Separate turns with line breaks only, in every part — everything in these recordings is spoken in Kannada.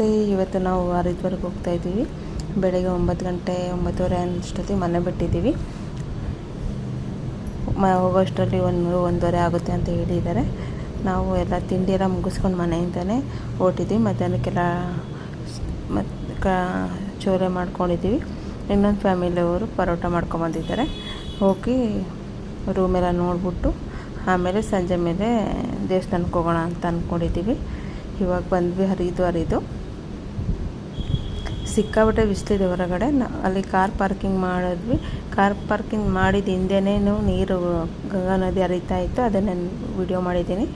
ನಮಸ್ತೆ. ಇವತ್ತು ನಾವು ಆರಿದ್ವರೆಗೆ ಹೋಗ್ತಾ ಇದ್ದೀವಿ. ಬೆಳಗ್ಗೆ ಒಂಬತ್ತು ಗಂಟೆ ಒಂಬತ್ತುವರೆ ಅಷ್ಟೊತ್ತಿಗೆ ಮನೆ ಬಿಟ್ಟಿದ್ದೀವಿ. ಮ, ಹೋಗೋಷ್ಟರಲ್ಲಿ ಒಂದು ಒಂದೂವರೆ ಆಗುತ್ತೆ ಅಂತ ಹೇಳಿದ್ದಾರೆ. ನಾವು ಎಲ್ಲ ತಿಂಡಿ ಎಲ್ಲ ಮುಗಿಸ್ಕೊಂಡು ಮನೆಯಿಂದಲೇ ಹೊರಟಿದ್ದೀವಿ ಮಧ್ಯಾಹ್ನಕ್ಕೆಲ್ಲ ಮತ್ತು ಕ ಚೋಲೆ ಮಾಡ್ಕೊಂಡಿದ್ದೀವಿ. ಇನ್ನೊಂದು ಫ್ಯಾಮಿಲಿಯವರು ಪರೋಟ ಮಾಡ್ಕೊಂಬಂದಿದ್ದಾರೆ ಹೋಗಿ ರೂಮೆಲ್ಲ ನೋಡಿಬಿಟ್ಟು ಆಮೇಲೆ ಸಂಜೆ ಮೇಲೆ ದೇವಸ್ಥಾನಕ್ಕೆ ಹೋಗೋಣ ಅಂತ ಅಂದ್ಕೊಂಡಿದ್ದೀವಿ ಇವಾಗ ಬಂದ್ವಿ ಹರಿದು ಹರಿದು. ಸಿಕ್ಕಾಬಿಟ್ಟೆ ಬಿಸಿಲಿದೆ ಹೊರಗಡೆ. ಅಲ್ಲಿ ಕಾರ್ ಪಾರ್ಕಿಂಗ್ ಮಾಡಿದ್ವಿ. ಕಾರ್ ಪಾರ್ಕಿಂಗ್ ಮಾಡಿದ ಹಿಂದೆನೇ ನೀರು, ಗಂಗಾ ನದಿ ಹರಿತಾ ಇತ್ತು. ಅದನ್ನು ವಿಡಿಯೋ ಮಾಡಿದ್ದೀನಿ.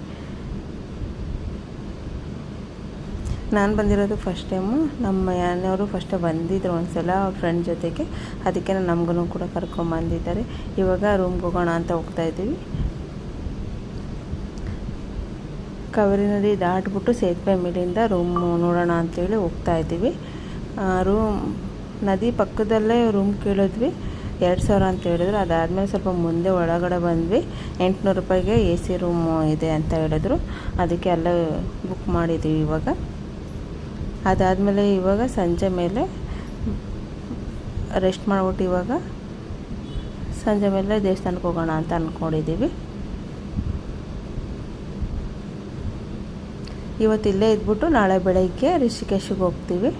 ನಾನು ಬಂದಿರೋದು ಫಸ್ಟ್ ಟೈಮು ನಮ್ಮ ಯಾನೆಯವರು ಫಸ್ಟೇ ಬಂದಿದ್ದರು ಒಂದು ಸಲ ಅವ್ರ ಫ್ರೆಂಡ್ ಜೊತೆಗೆ. ಅದಕ್ಕೆ ನಮಗೂ ಕೂಡ ಕರ್ಕೊಂಬಂದಿದ್ದಾರೆ ಇವಾಗ ರೂಮ್ಗೆ ಹೋಗೋಣ ಅಂತ ಹೋಗ್ತಾ ಇದ್ದೀವಿ. ಕಾವೇರಿ ನದಿ ದಾಟ್ಬಿಟ್ಟು ಸೇತುವೆ ಮೇಲಿಂದ ರೂಮ್ ನೋಡೋಣ ಅಂತೇಳಿ ಹೋಗ್ತಾ ಇದ್ದೀವಿ. ರೂಮ್ ನದಿ ಪಕ್ಕದಲ್ಲೇ ರೂಮ್ ಕೇಳಿದ್ವಿ. ಎರಡು ಸಾವಿರ ಅಂತ ಹೇಳಿದ್ರು. ಅದಾದಮೇಲೆ ಸ್ವಲ್ಪ ಮುಂದೆ ಒಳಗಡೆ ಬಂದ್ವಿ. ಎಂಟುನೂರು ರೂಪಾಯಿಗೆ ಎ ಸಿ ರೂಮು ಇದೆ ಅಂತ ಹೇಳಿದ್ರು. ಅದಕ್ಕೆ ಅಲ್ಲೇ ಬುಕ್ ಮಾಡಿದ್ದೀವಿ ಇವಾಗ. ಅದಾದಮೇಲೆ ಇವಾಗ ಸಂಜೆ ಮೇಲೆ ರೆಸ್ಟ್ ಮಾಡ್ಬಿಟ್ಟು ಇವಾಗ ಸಂಜೆ ಮೇಲೆ ದೇವಸ್ಥಾನಕ್ಕೆ ಹೋಗೋಣ ಅಂತ ಅಂದ್ಕೊಂಡಿದ್ದೀವಿ ಇವತ್ತು ಇಲ್ಲೇ ಇದ್ಬಿಟ್ಟು ನಾಳೆ ಬೆಳಗ್ಗೆ ರಿಷಿಕೇಶಿಗೆ ಹೋಗ್ತೀವಿ.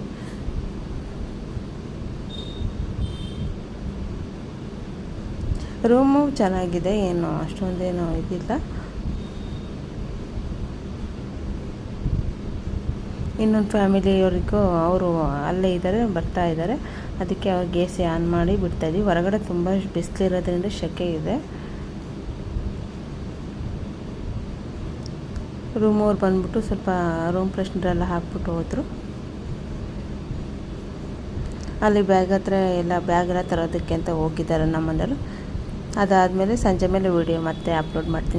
ರೂಮು ಚೆನ್ನಾಗಿದೆ, ಏನು ಅಷ್ಟೊಂದೇನು ಇದಿಲ್ಲ. ಇನ್ನೊಂದು ಫ್ಯಾಮಿಲಿಯವರಿಗೂ ಅವರು ಅಲ್ಲೇ ಇದ್ದಾರೆ, ಬರ್ತಾ ಇದ್ದಾರೆ. ಅದಕ್ಕೆ ಅವ್ರಿಗೆ ಎ ಆನ್ ಮಾಡಿ ಬಿಡ್ತಾಯಿದ್ವಿ ಹೊರಗಡೆ ತುಂಬ ಬಿಸಿಲಿರೋದ್ರಿಂದ ಶೆಕೆ ಇದೆ. ರೂಮ್ ಅವ್ರು ಬಂದ್ಬಿಟ್ಟು ಸ್ವಲ್ಪ ರೂಮ್ ಫ್ರೆಶ್ನರ್ ಎಲ್ಲ ಹಾಕ್ಬಿಟ್ಟು ಹೋದರು. ಅಲ್ಲಿ ಬ್ಯಾಗ್ ಹತ್ರ ಎಲ್ಲ ಬ್ಯಾಗ್ ಎಲ್ಲ ತರೋದಕ್ಕೆ ಅಂತ ಹೋಗಿದ್ದಾರೆ ನಮ್ಮನೆಯವರು ಅದಾದಮೇಲೆ ಸಂಜೆ ಮೇಲೆ ವಿಡಿಯೋ ಮತ್ತೆ ಅಪ್ಲೋಡ್ ಮಾಡ್ತೀನಿ.